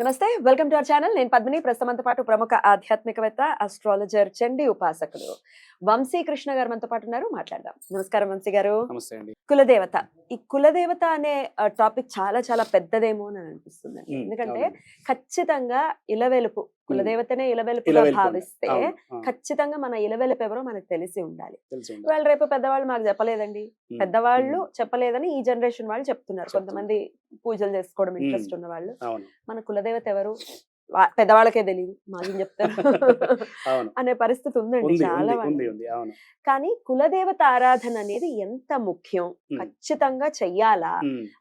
నమస్తే welcome to our channel. నేను పద్మిని. ప్రస్తుతంతో పాటు ప్రముఖ ఆధ్యాత్మికవేత్త అస్ట్రాలజర్ చండి ఉపాసకులు వంశీ కృష్ణ గారు మనతో పాటు ఉన్నారు. మాట్లాడదాం. నమస్కారం వంశీ గారు. నమస్తే అండి. కులదేవత. ఈ కులదేవత అనే టాపిక్ చాలా చాలా పెద్దదేమో అని అనిపిస్తుంది ఎందుకంటే. ఖచ్చితంగా ఇలవెలుపు కులదేవతనే ఇలవెలుపుగా. భావిస్తే ఖచ్చితంగా మన ఇలవెలుపు ఎవరో మనకు తెలిసి ఉండాలి. వాళ్ళు రేపు పెద్దవాళ్ళు మాకు చెప్పలేదండి. పెద్దవాళ్ళు చెప్పలేదని ఈ జనరేషన్ వాళ్ళు చెప్తున్నారు. కొంతమంది పూజలు చేసుకోవడం. ఇంట్రెస్ట్ ఉన్న వాళ్ళు మన కులదేవత ఎవరు? పెద్దవాళ్ళకే తెలియదు మాకు చెప్తారు? అనే పరిస్థితి ఉందండి ఉంది చాలా కానీ కులదేవత ఆరాధన అనేది ఎంత ముఖ్యం? ఖచ్చితంగా చెయ్యాలా?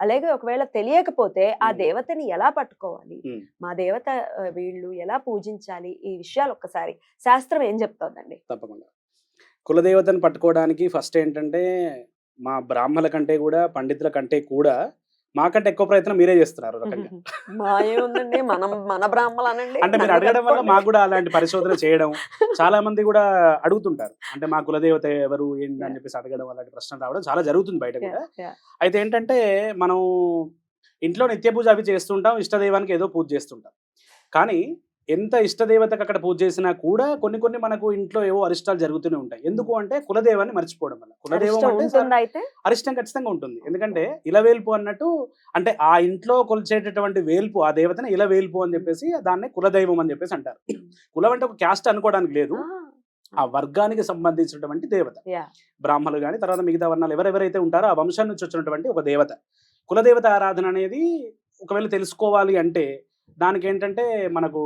అలాగే ఒకవేళ తెలియకపోతే ఆ. దేవతని ఎలా పట్టుకోవాలి. మా దేవత వీళ్ళు ఎలా పూజించాలి? ఈ విషయాలు ఒక్కసారి శాస్త్రం ఏం చెప్తోందండి? తప్పకుండా. కులదేవతను పట్టుకోవడానికి ఫస్ట్ ఏంటంటే మా బ్రాహ్మణుల కంటే కూడా పండితుల కంటే కూడా మాకంటే ఎక్కువ ప్రయత్నం మీరే చేస్తున్నారు రకంగా. మనం మన బ్రాహ్మలు అనండి అంటే మీరు అడగడం వల్ల. మాకు కూడా అలాంటి పరిశోధన చేయడం చాలా మంది కూడా అడుగుతుంటారు. అంటే మా కులదేవత ఎవరు ఏంటి అని చెప్పేసి అడగడం అలాంటి ప్రశ్నలు రావడం చాలా జరుగుతుంది బయట కూడా. అయితే ఏంటంటే మనం ఇంట్లో నిత్య పూజ అవి చేస్తుంటాం ఇష్టదైవానికి ఏదో పూజ చేస్తుంటాం. కానీ ఎంత ఇష్టదేవతకు అక్కడ పూజ చేసినా కూడా కొన్ని కొన్ని మనకు ఇంట్లో ఏవో అరిష్టాలు జరుగుతూనే ఉంటాయి. ఎందుకు అంటే కులదేవాన్ని మర్చిపోవడం వల్ల. కులదేవం అరిష్టం అంటే ఖచ్చితంగా ఉంటుంది. ఎందుకంటే ఇలవేల్పు అన్నట్టు అంటే ఆ ఇంట్లో కొలిచేటటువంటి వేల్పు ఆ దేవతని ఇలవేల్పు అని చెప్పేసి దాన్ని కులదైవం అని చెప్పేసి అంటారు. కులం అంటే ఒక క్యాస్ట్ అనుకోవడానికి లేదు. ఆ. వర్గానికి సంబంధించినటువంటి దేవత. బ్రాహ్మణులు కానీ తర్వాత మిగతా వర్ణాలు ఎవరెవరైతే ఉంటారో ఆ వంశం నుంచి వచ్చినటువంటి ఒక దేవత. కులదేవత ఆరాధన అనేది ఒకవేళ తెలుసుకోవాలి అంటే దానికి ఏంటంటే మనకు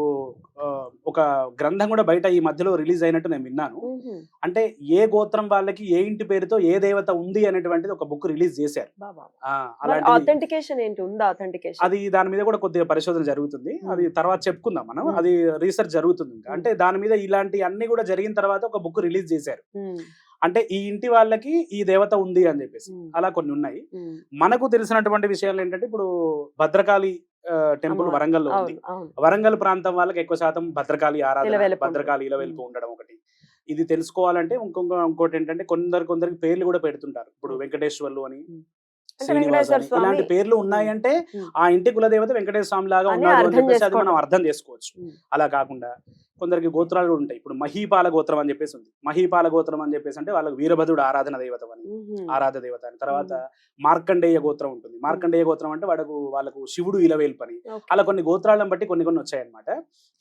ఒక గ్రంథం కూడా బయట ఈ మధ్యలో రిలీజ్ అయినట్టు నేను విన్నాను. అంటే ఏ గోత్రం వాళ్ళకి ఏ ఇంటి పేరుతో ఏ దేవత ఉంది అనేటువంటిది ఒక బుక్ రిలీజ్ చేశారు. ఆ, అలాంటిది ఆథెంటికేషన్ ఏంటి? ఉందా ఆథెంటికేషన్ అది దాని మీద కూడా కొద్దిగా పరిశోధన జరుగుతుంది. అది తర్వాత చెప్పుకుందాం మనం. అది రీసెర్చ్ జరుగుతుంది. ఇంకా. అంటే దాని మీద ఇలాంటి అన్ని కూడా జరిగిన తర్వాత ఒక బుక్ రిలీజ్ చేశారు. అంటే ఈ ఇంటి వాళ్ళకి ఈ దేవత ఉంది అని చెప్పేసి. అలా కొన్ని ఉన్నాయి. మనకు తెలిసినటువంటి విషయాలు ఏంటంటే ఇప్పుడు భద్రకాళి టెంపుల్ అమ్మవారు. వరంగల్లో ఉంది. వరంగల్ ప్రాంతం వాళ్ళకి ఎక్కువ శాతం భద్రకాళి ఆరాధన భద్రకాళి ఉండడం. ఇలవెల్పు ఉండడం ఒకటి. ఇది తెలుసుకోవాలంటే ఇంకొక ఇంకోటి ఏంటంటే కొందరు కొందరికి పేర్లు కూడా పెడుతుంటారు. ఇప్పుడు వెంకటేశ్వర్లు అని శ్రీనివాస ఇలాంటి పేర్లు ఉన్నాయంటే. ఆ ఇంటి కులదేవత వెంకటేశ్వర స్వామి లాగా అని ఉన్నాడు అని చెప్పేసి అది మనం. అర్థం చేసుకోవచ్చు. అలా కాకుండా కొందరికి గోత్రాలు కూడా ఉంటాయి. ఇప్పుడు మహీపాల గోత్రం అని చెప్పేసి ఉంది. మహీపాల గోత్రం అని చెప్పేసి అంటే వాళ్ళకి వీరభద్రుడు ఆరాధన దేవత అని. ఆరాధ దేవత అని. తర్వాత మార్కండేయ గోత్రం ఉంటుంది. మార్కండేయ గోత్రం అంటే వాడకు వాళ్ళకు శివుడు ఇలవేల్పు అని Okay. అలా కొన్ని గోత్రాలను బట్టి కొన్ని కొన్ని వచ్చాయన్నమాట.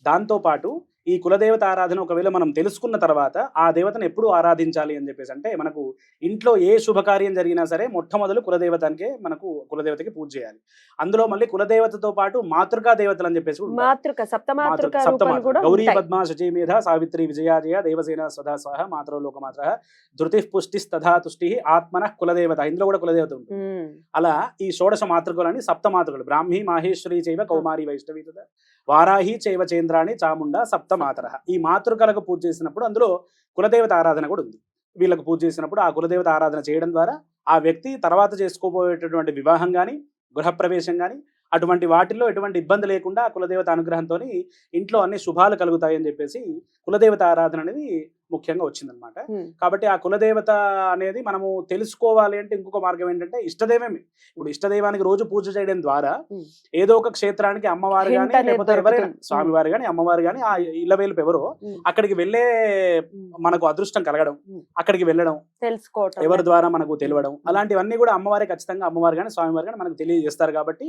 దాంతో పాటు ఈ కులదేవత ఆరాధన ఒకవేళ మనం తెలుసుకున్న తర్వాత ఆ దేవతను ఎప్పుడు ఆరాధించాలి అని చెప్పేసి అంటే మనకు ఇంట్లో ఏ శుభకార్యం జరిగినా సరే మొట్టమొదలు కులదేవతానికే మనకు కులదేవతకి పూజ చేయాలి అందులో మళ్ళీ కులదేవతతో పాటు మాతృకా దేవతలు అని చెప్పేసి. మాతృక సప్తమాతృక గౌరీ. పద్మా శచీమేధ సావిత్రి విజయాజయ దేవసేన సదా స్వాహ మాతృ లోకమాత్ర ధృతి పుష్టిస్తథా తుష్టి ఆత్మన కులదేవత ఇందులో కూడా కులదేవత ఉంటుంది ఉమ్. అలా ఈ షోడశ మాతృకలని సప్త మాతృకలు బ్రాహ్మీ మాహేశ్వరి చైవ కౌమారి వైష్ణవి తథా వారాహి చైవ చేంద్రాణి చాముండ సప్త మాతర. ఈ మాతృకలకు పూజ చేసినప్పుడు అందులో కులదేవత ఆరాధన కూడా ఉంది. వీళ్ళకు పూజ చేసినప్పుడు ఆ కులదేవత ఆరాధన చేయడం ద్వారా ఆ వ్యక్తి తర్వాత చేసుకోబోయేటటువంటి వివాహం కానీ గృహప్రవేశం కానీ అటువంటి వాటిల్లో ఎటువంటి ఇబ్బంది లేకుండా ఆ కులదేవత అనుగ్రహంతో ఇంట్లో అన్ని శుభాలు కలుగుతాయని చెప్పేసి కులదేవత ఆరాధన అనేది ముఖ్యంగా వచ్చిందనమాట. కాబట్టి ఆ కులదేవత అనేది మనము తెలుసుకోవాలి అంటే ఇంకొక మార్గం ఏంటంటే ఇష్టదైవమే ఇప్పుడు ఇష్టదైవానికి రోజు పూజ చేయడం ద్వారా. ఏదో ఒక క్షేత్రానికి అమ్మవారు కానీ లేకపోతే ఎవరైనా. స్వామివారు కానీ అమ్మవారు కానీ ఆ ఇళ్ళవేలుపు ఎవరో. అక్కడికి వెళ్ళే. మనకు అదృష్టం కలగడం. అక్కడికి వెళ్ళడం తెలుసుకోవటం ఎవరి ద్వారా మనకు తెలియడం అలాంటివన్నీ కూడా అమ్మవారి ఖచ్చితంగా అమ్మవారు కానీ స్వామివారు కానీ మనకు తెలియజేస్తారు కాబట్టి.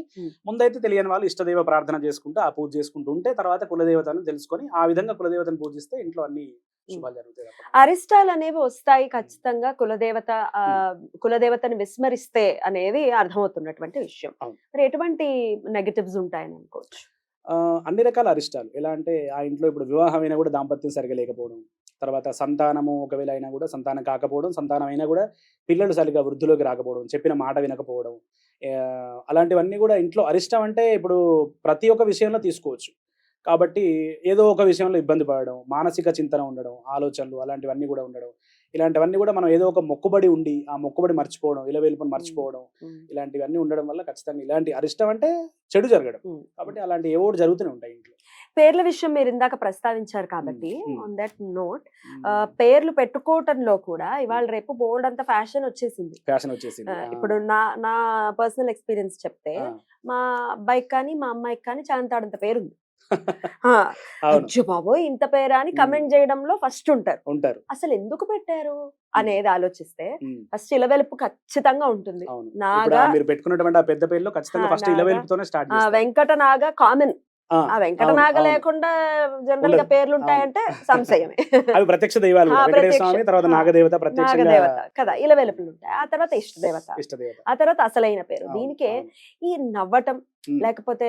ముందైతే తెలియని వాళ్ళు ఇష్టదైవ ప్రార్థన చేసుకుంటూ ఆ పూజ చేసుకుంటూ ఉంటే తర్వాత కులదేవతను తెలుసుకొని ఆ విధంగా కులదేవతను పూజిస్తే ఇంట్లో అన్ని. అరిష్టాలు అనేవి వస్తాయి ఖచ్చితంగా కులదేవత కులదేవతని విస్మరిస్తే అనేది అర్థమవుతున్నటువంటి విషయం. మరి ఎటువంటి నెగటివ్స్ ఉంటాయని అనుకోవచ్చు? అన్ని రకాల అరిష్టాలు. ఎలా అంటే ఆ ఇంట్లో ఇప్పుడు వివాహం అయినా కూడా దాంపత్యం సరిగా లేకపోవడం తర్వాత సంతానము ఒకవేళ అయినా కూడా సంతానం కాకపోవడం సంతానం అయినా కూడా పిల్లలు సరిగా వృద్ధిలోకి రాకపోవడం చెప్పిన మాట వినకపోవడం అలాంటివన్నీ కూడా ఇంట్లో అరిష్టం అంటే ఇప్పుడు ప్రతి ఒక్క విషయంలో తీసుకోవచ్చు. కాబట్టి ఏదో ఒక విషయంలో ఇబ్బంది పడడం మానసిక చింతన ఉండడం ఆలోచనలు అలాంటివన్నీ కూడా ఉండడం. ఇలాంటివన్నీ కూడా మనం ఏదో ఒక మొక్కుబడి ఉండి ఆ మొక్కుబడి మర్చిపోవడం ఇలవేలుపుని మర్చిపోవడం ఉమ్. ఇలాంటివన్నీ ఉండడం వల్ల ఖచ్చితంగా ఇలాంటి అరిష్టం అంటే చెడు జరగడం. కాబట్టి అలాంటి ఏవో జరుగుతూనే ఉంటాయి ఇంట్లో. పేర్ల విషయం మీరు ఇందాక ప్రస్తావించారు కాబట్టి. ఆన్ దట్ నోట్ పేర్లు పెట్టుకోవటంలో కూడా ఇవాళ రేపు బోల్డ్ అంత ఫ్యాషన్ వచ్చేసింది. ఫ్యాషన్ వచ్చేసింది. ఇప్పుడు నా నా పర్సనల్ ఎక్స్పీరియన్స్ చెప్తే మా అబ్బాయికి కానీ మా అమ్మాయికి కానీ చాంతాడంత పేరుంది. ఆ, బాబోయ్! ఇంత పేరా అని. కమెంట్ చేయడంలో ఫస్ట్ ఉంటారు. ఉంటారు. అసలు ఎందుకు పెట్టారు అనేది ఆలోచిస్తే ఫస్ట్ ఇలవెలుపు ఖచ్చితంగా ఉంటుంది. నాగా మీరు పెట్టుకున్నటువంటి ఆ పెద్ద పేర్లో ఖచ్చితంగా ఫస్ట్ ఇలవేలుపుతోనే స్టార్ట్ వెంకట నాగ కామన్. ఆ, వెంకట నాగ. లేకుండా జనరల్గా. పేర్లు ఉంటాయంటే సంశయమే. అవి ప్రత్యక్ష దైవాలు ప్రత్యక్ష. స్వామి తర్వాత నాగదేవత ప్రత్యక్షంగా నాగదేవత కదా ఇలవెలుపులు ఉంటాయి ఆ తర్వాత ఇష్టదేవత. ఇష్టదేవత. ఆ తర్వాత అసలైన పేరు. దీనికే. ఈ నవ్వటం లేకపోతే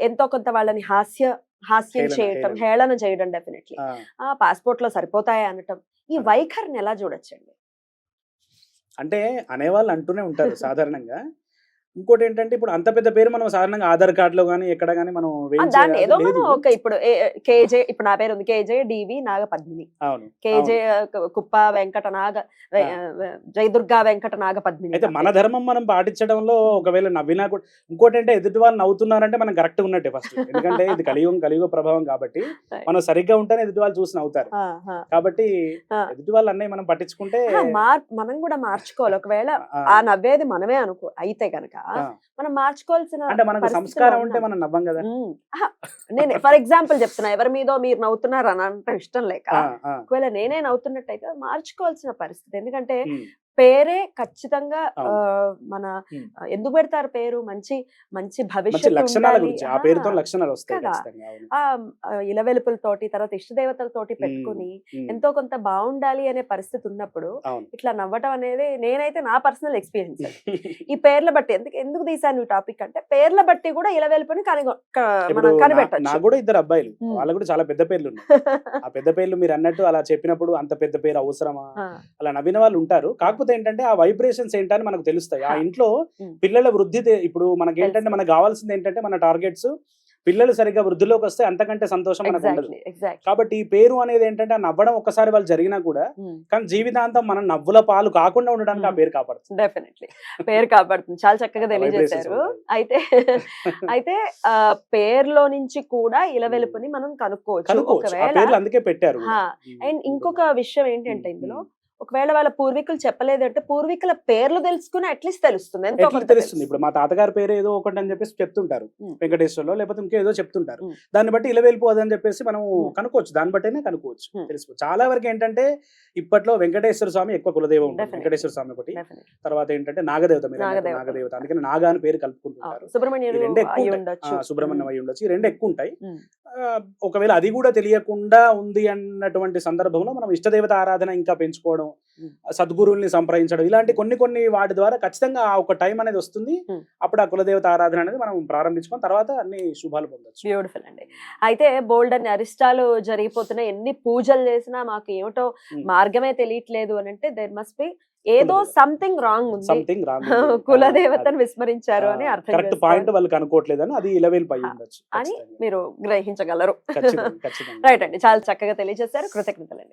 ఎంతో కొంత వాళ్ళని హాస్య హాస్యం చేయటం హేళన. చేయడం డెఫినెట్లీ ఆ, పాస్పోర్ట్లో సరిపోతాయా అనటం ఈ. వైఖరిని ఎలా చూడొచ్చండి? అంటే అనేవాళ్ళు అంటూనే ఉంటారు సాధారణంగా. ఇంకోటి ఏంటంటే ఇప్పుడు అంత పెద్ద పేరు మనం సాధారణంగా ఆధార్ కార్డులో కానీ ఎక్కడ కానీ మనం దాన్ని ఏదో. మనం ఒక ఇప్పుడు కేజే ఇప్పుడు నా పేరు ఉంది KJ DV Naga Padmini KJ Kuppa Venkata Naga Jayadurga Venkata నాగ పద్మిని అయితే మన. ధర్మం మనం పాటించడంలో ఒకవేళ నవ్వినా కూడా ఇంకోటి అంటే ఎదుటి వాళ్ళు నవ్వుతున్నారంటే మనం కరెక్ట్ ఉన్నట్టే ఫస్ట్ ఎందుకంటే ఇది కలియుగం కలియుగ ప్రభావం కాబట్టి మనం సరిగ్గా ఉంటేనే ఎదుటి వాళ్ళు చూసి నవ్వుతారు. కాబట్టి. ఎదుటి వాళ్ళు అన్నయ్య మనం పట్టించుకుంటే మనం కూడా మార్చుకోవాలి ఒకవేళ ఆ, నవ్వేది మనమే అనుకో అయితే గనక ఆ. మనం మార్చుకోవాల్సిన అంటే మనకు పరిస్థితిలో సంస్కారం ఉంటే. మనం నవ్వం కదా. నేను ఫర్ ఎగ్జాంపుల్ చెప్తున్నా ఎవరి మీదో మీరు నవ్వుతున్నారు అని అంటే ఇష్టం లేక ఒకవేళ నేనే నవ్వుతున్నట్టయితే మార్చుకోవాల్సిన పరిస్థితి. ఎందుకంటే పేరే ఖచ్చితంగా. మన ఎందుకు పెడతారు పేరు? మంచి మంచి భవిష్యత్తు లక్షణాల కదా. ఆ ఇలవెలుపులతోటి తర్వాత ఇష్టదేవతలతోటి పెట్టుకుని ఎంతో కొంత బాగుండాలి అనే పరిస్థితి ఉన్నప్పుడు ఇట్లా నవ్వటం అనేది నేనైతే నా పర్సనల్ ఎక్స్పీరియన్స్ ఈ పేర్ల బట్టి ఎందుకు ఎందుకు తీసాను ఈ టాపిక్ అంటే పేర్ల బట్టి కూడా ఇలవెలుపుని కనిపెట్టచ్చు. నాకు కూడా ఇద్దరు అబ్బాయిలు. ఉమ్. వాళ్ళకు కూడా చాలా పెద్ద పేర్లు ఉన్నాయి. ఆ పెద్ద పేర్లు మీరు అన్నట్టు అలా చెప్పినప్పుడు అంత పెద్ద పేరు అవసరమా? అలా నవ్విన వాళ్ళు ఉంటారు. కాకపోతే ఏంటంటే ఆ వైబ్రేషన్స్ ఏంటని మనకు తెలుస్తాయి. ఆ. ఇంట్లో. పిల్లల వృద్ధి ఇప్పుడు మనకి ఏంటంటే. మనకు కావాల్సింది ఏంటంటే మన టార్గెట్స్ పిల్లలు సరిగ్గా వృద్ధిలోకి వస్తే అంతకంటే సంతోషం మనకు ఉండదు. కాబట్టి ఈ పేరు అనేది ఏంటంటే ఆ నవ్వడం ఒక్కసారి వాళ్ళు జరిగినా కూడా కానీ జీవితాంతం మనం నవ్వుల పాలు కాకుండా ఉండడానికి ఆ. పేరు కాపాడుతుంది. డెఫినెట్లీ పేరు కాపాడుతుంది. చాలా చక్కగా తెలియజేశారు. అయితే అయితే పేరులో నుంచి కూడా ఇలవెలుపుని మనం కనుక్కోవచ్చు. అందుకే పెట్టారు అండ్. ఇంకొక విషయం ఏంటంటే ఇందులో. ఒకవేళ వాళ్ళ పూర్వీకులు చెప్పలేదు అంటే పూర్వీకుల పేర్లు తెలుసుకుని అట్లీస్ట్ తెలుస్తుంది. తెలుస్తుంది. ఇప్పుడు మా తాతగారి పేరు ఏదో ఒకటి అని చెప్పేసి చెప్తుంటారు. వెంకటేశ్వర్లో లేకపోతే ఇంకేదో చెప్తుంటారు. దాన్ని బట్టి ఇలా వెళ్ళిపోదు అని చెప్పేసి మనం. కనుక్కోవచ్చు. దాన్ని బట్టేనే కనుక్కోవచ్చు. ఉమ్. తెలుసుకో చాలా వరకు ఏంటంటే ఇప్పట్లో వెంకటేశ్వర స్వామి ఎక్కువ కులదైవం. వెంకటేశ్వర స్వామి ఒకటి. తర్వాత ఏంటంటే నాగదేవత నాగదేవత. అందుకని నాగా అని పేరు కలుపుకుంటుంటారు. రెండు ఎక్కువ సుబ్రహ్మణ్యం అయి ఉండొచ్చు. ఈ రెండు ఎక్కువ ఉంటాయి. ఒకవేళ అది కూడా తెలియకుండా ఉంది అన్నటువంటి సందర్భంలో మనం ఇష్టదేవత ఆరాధన ఇంకా పెంచుకోవడం ఉమ్. సద్గురువుల్ని సంప్రదించడం ఇలాంటి కొన్ని కొన్ని వాటి ద్వారా ఖచ్చితంగా ఒక టైం అనేది వస్తుంది. అప్పుడు ఆ కులదేవత ఆరాధన అనేది మనం ప్రారంభించుకొని తర్వాత అన్ని శుభాలు పొందొచ్చు. బ్యూటిఫుల్ అండి. అయితే బోల్డ్ అన్ని అరిష్టాలు జరిగిపోతున్నాయి. ఎన్ని పూజలు చేసినా మాకు ఏమిటో. మార్గమే తెలియట్లేదు అని అంటే దేర్ మస్ట్ బి ఏదో. సంథింగ్ రాంగ్ ఉంది. సంథింగ్ రాంగ్ కులదేవతను విస్మరించారు అని అర్థం కరెక్ట్ పాయింట్ వాళ్ళు కనుక్కోవట్లేదని అది ఇలవేలు పై ఉండొచ్చు అని. మీరు గ్రహించగలరు. రైట్ అండి. చాలా చక్కగా తెలియజేశారు. కృతజ్ఞతలండి.